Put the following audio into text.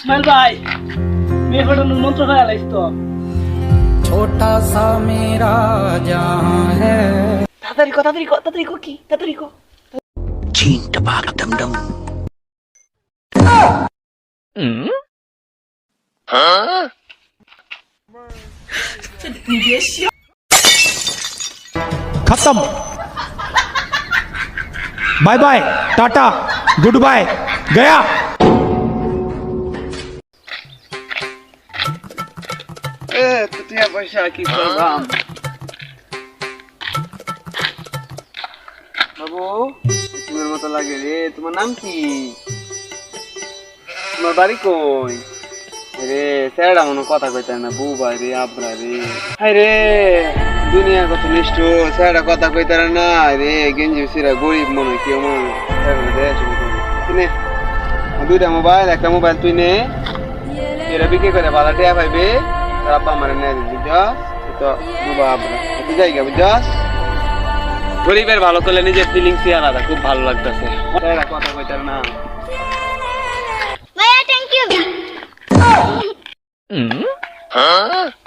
ইসমাইল ভাই মেয়ে পাঠানোর মন্ত্র হয়ে আলাইস তো छोटा सा मेरा जहां है তাড়াতাড়ি কো তাড়াতাড়ি কো তাড়াতাড়ি কো কি তাড়াতাড়ি কো खत्म bye bye tata good bye गया টিয়া পয়সা কি করবাম বাবু, তোমার মতো লাগে রে, তোমার নাম কি? তোমার বাড়ি কই? রে স্যারটা মনে কথা কইতে না, বউ ভাই রে, আবরা রে। হাই রে, দুনিয়া কত নিষ্ঠ স্যারটা কথা কইতে না রে, গেঞ্জি সিরা গরিব মনে কেউ মনে নে। দুইটা মোবাইল, একটা মোবাইল তুই নে। এরা বিক্রি করে ভালো টিয়া পাইবে। তার আব্বা আমার নেয় বুঝছস? তো বুবা আব্বা তুই গা বুঝছস? গরিবের ভালো করলে নিজের ফিলিংসই আলাদা খুব ভালো লাগতেছে। কথা কইতার না। ভাইয়া থ্যাংক ইউ